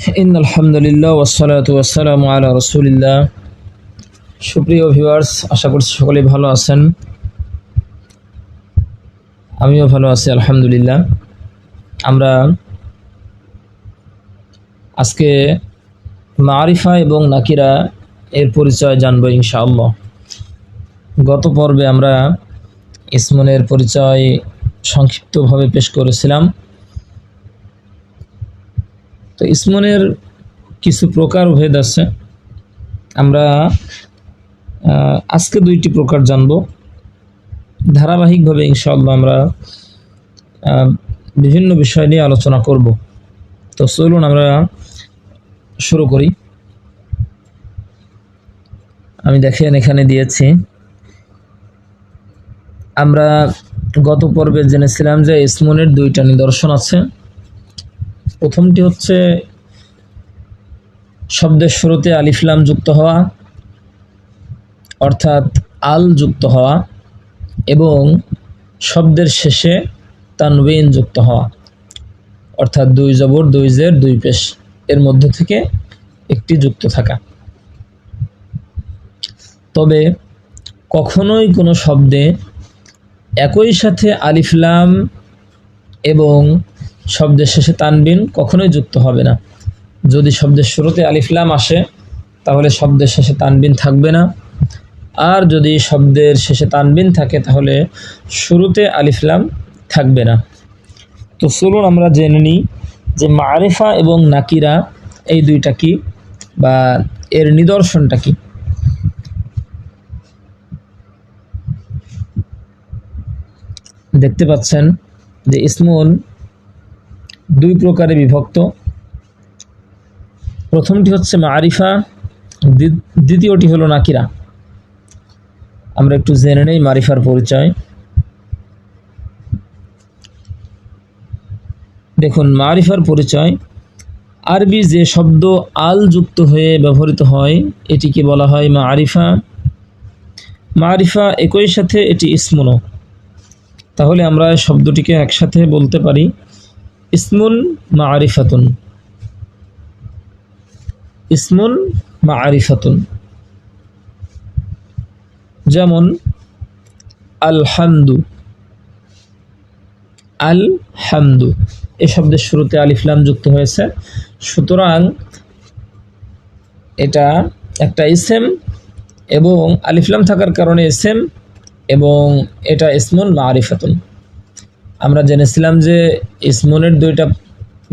In আলহামদুলিল্লাহ ওসালাত ওয়াসালাম আলা রসুলিল্লাহ। সুপ্রিয় ভিউয়ার্স আশা করছি সকলেই ভালো আছেন। আমিও ভালো আছি, আলহামদুলিল্লাহ। আমরা আজকে মারিফা এবং নাকিরা এর পরিচয় জানব ইনশাআল্লাহ। গত পর্বে আমরা ইসমনের পরিচয় সংক্ষিপ্তভাবে পেশ করেছিলাম। তো ইসমনের কিছু প্রকার ভেদ আছে। আমরা আজকে দুইটি প্রকার জানব। ধারাবাহিকভাবে ইনশাআল্লাহ আমরা বিভিন্ন বিষয় নিয়ে আলোচনা করব। তো চলুন আমরা শুরু করি। আমি দেখেন এখানে দিয়েছি। আমরা গত পর্বে জেনেছিলাম যে ইসমনের দুইটা নিদর্শন আছে। প্রথমটি হচ্ছে শব্দের শুরুতে আলিফলাম যুক্ত হওয়া, অর্থাৎ আল যুক্ত হওয়া এবং শব্দের শেষে তানবিন যুক্ত হওয়া, অর্থাৎ দুই জবর, দুই জের, দুই পেশ এর মধ্যে থেকে একটি যুক্ত থাকা। তবে কখনোই কোনো শব্দে একই সাথে আলিফলাম এবং শব্দের শেষে তানবিন কখনোই যুক্ত হবে না। যদি শব্দের শুরুতে আলিফলাম আসে, তাহলে শব্দের শেষে তানবিন থাকবে না। আর যদি শব্দের শেষে তানবিন থাকে, তাহলে শুরুতে আলিফলাম থাকবে না। তো চলুন আমরা জেনে নিই যে মারিফা এবং নাকিরা এই দুইটা কি বা এর নিদর্শনটা কি। দেখতে পাচ্ছেন যে ইসমুল দুই প্রকারে বিভক্ত। প্রথমটি হচ্ছে মারিফা, দ্বি- দ্বিতীয়টি হলো নাকিরা। আমরা একটু জেনে নেই মারিফার পরিচয়। দেখুন, মারিফার পরিচয়, আরবি যে শব্দ আল যুক্ত হয়ে ব্যবহৃত হয়, এটিকে বলা হয় মা মারিফা। মারিফা একই সাথে এটি ইসমুনও তাহলে আমরা শব্দটিকে একসাথে বলতে পারি। ইসমুন মারিফাতুন। ইসমুন মারিফাতুন। যেমন, আলহামদু। আল হামদু এ শব্দের শুরুতে আলিফলাম যুক্ত হয়েছে। সুতরাং, এটা একটা ইসেম এবং আলিফলাম থাকার কারণে ইসেম এবং এটা ইসমুন মারিফাতুন। আমরা জেনেছিলাম যে ইসমনের দুইটা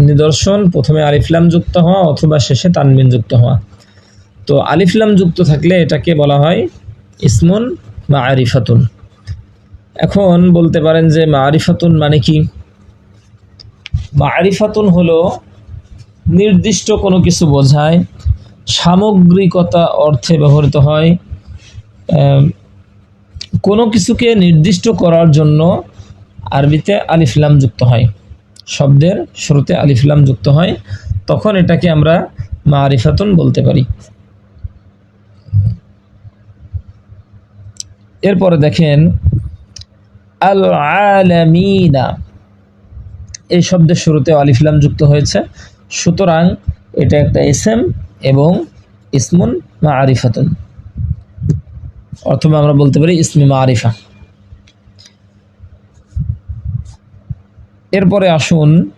নিদর্শন, প্রথমে আলিফলাম যুক্ত হওয়া অথবা শেষে তানবিন যুক্ত হওয়া। তো আলিফলাম যুক্ত থাকলে এটাকে বলা হয় ইসমুন মারিফাতুন এখন বলতে পারেন যে মারিফাতুন মানে কি? মারিফাতুন হলো নির্দিষ্ট কোনো কিছু বোঝায়, সামগ্রিকতা অর্থে ব্যবহৃত হয় কোনো কিছুকে নির্দিষ্ট করার জন্য আরবিতে আলিফলাম যুক্ত হয়। শব্দের শুরুতে আলিফলাম যুক্ত হয়, তখন এটাকে আমরা মারিফাতুন বলতে পারি। এরপরে দেখেন আল আলামিনা এই শব্দের শুরুতে আলিফলাম যুক্ত হয়েছে। সুতরাং এটা একটা ইসেম এবং ইসমুন মা আরিফাতুন অথবা আমরা বলতে পারি ইসমি মারিফা। এরপরে আসুন,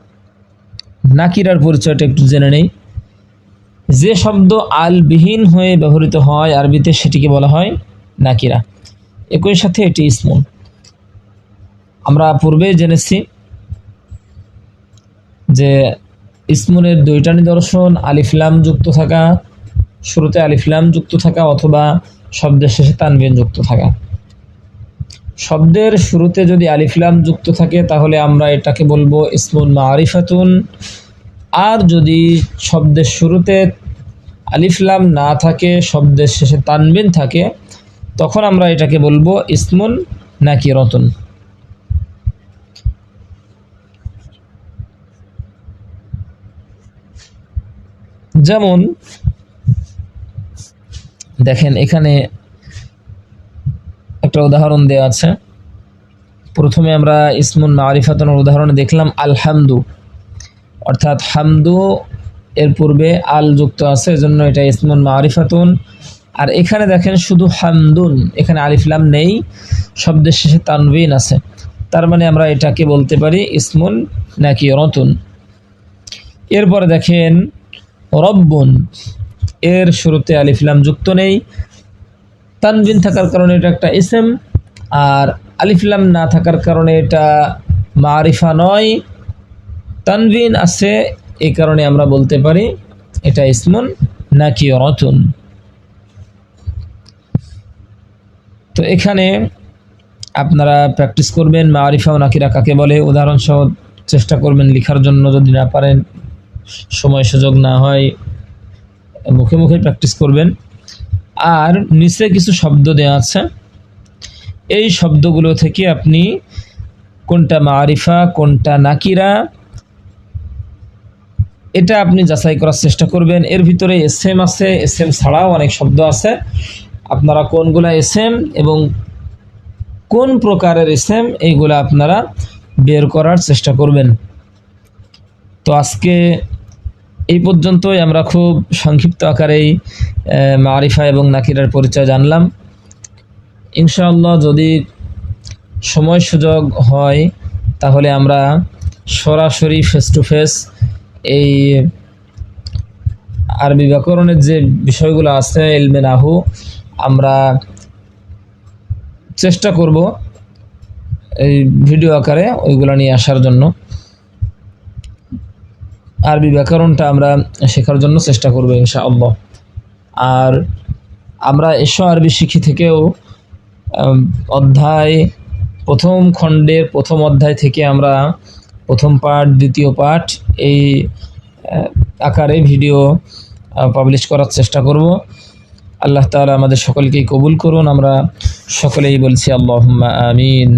নাকিরার পরিচয়টা একটু জেনে নেই। যে শব্দ আলবিহীন হয়ে ব্যবহৃত হয়, আরবিতে সেটিকে বলা হয় নাকিরা। একই সাথে এটি ইসমুন। আমরা পূর্বে জেনেছি যে ইসমুনের দুইটা নিদর্শন আলিফলাম যুক্ত থাকা, শুরুতে আলিফলাম যুক্ত থাকা অথবা শব্দের শেষে তানবিন যুক্ত থাকা। শব্দের শুরুতে যদি আলিফলাম যুক্ত থাকে, তাহলে আমরা এটাকে বলব ইসমুন মারিফাতুন। আর যদি শব্দের শুরুতে আলিফলাম না থাকে, শব্দের শেষে তানবিন থাকে, তখন আমরা এটাকে বলব ইসমুন নাকি রতন যেমন, দেখেন এখানে একটা উদাহরণ দেওয়া আছে। প্রথমে আমরা ইসমুন মারিফাতনের উদাহরণে দেখলাম, আলহামদু। অর্থাৎ হামদু এর পূর্বে আল যুক্ত আছে, এজন্য এটা ইসমুন মারিফাতুন। আর এখানে দেখেন শুধু হামদুন, এখানে আলিফলাম নেই, শব্দের শেষে তানবিন আছে। তার মানে আমরা এটাকে বলতে পারি ইসমুন নাকি রতুন। এরপরে দেখেন রব্বুন, এর শুরুতে আলিফলাম যুক্ত নেই তানবিন থাকার কারণে এটা একটা ইসেম, আর আলিফলাম না থাকার কারণে এটা মারিফা নয়। তানবিন আছে, এই কারণে আমরা বলতে পারি এটা ইসমুন নাকি রতুন তো এখানে আপনারা প্র্যাকটিস করবেন মারিফা ও নাকিরা কাকে বলে, উদাহরণসহ চেষ্টা করবেন লেখার জন্য যদি না পারেন, সময় সুযোগ না হয়, মুখে মুখে প্র্যাকটিস করবেন। আর নিচে কিছু শব্দ দেওয়া আছে। এই শব্দগুলো থেকে আপনি কোনটা মারিফা, কোনটা নাকিরা, এটা আপনি যাচাই করার চেষ্টা করবেন। এর ভিতরে এস এম আছে। এস এম ছাড়াও অনেক শব্দ আছে। আপনারা কোনগুলা এস এম এবং কোন প্রকারের এস এম এইগুলো আপনারা বের করার চেষ্টা করবেন। তো আজকে এই পর্যন্তই আমরা খুব সংক্ষিপ্ত আকারেই মারিফা এবং নাকিরার পরিচয় জানলাম। ইনশাআল্লাহ যদি সময় সুযোগ হয়, তাহলে আমরা সরাসরি ফেস টু ফেস এই আরবি ব্যাকরণের যে বিষয়গুলো আছে এলমে নাহু, আমরা চেষ্টা করব এই ভিডিও আকারে ওইগুলো নিয়ে আসার জন্য। আরবি ব্যাকরণটা আমরা শেখার জন্য চেষ্টা করব ইনশাআল্লাহ। আর আমরা এসো আরবি শিখি থেকেও অধ্যায়, প্রথম খণ্ডের প্রথম অধ্যায় থেকে আমরা প্রথম পাঠ, দ্বিতীয় পাঠ এই আকারে ভিডিও পাবলিশ করার চেষ্টা করব। আল্লাহ তাআলা আমাদের সকলকেই কবুল করুন। আমরা সকলেই বলছি আল্লাহুম্মা আমিন।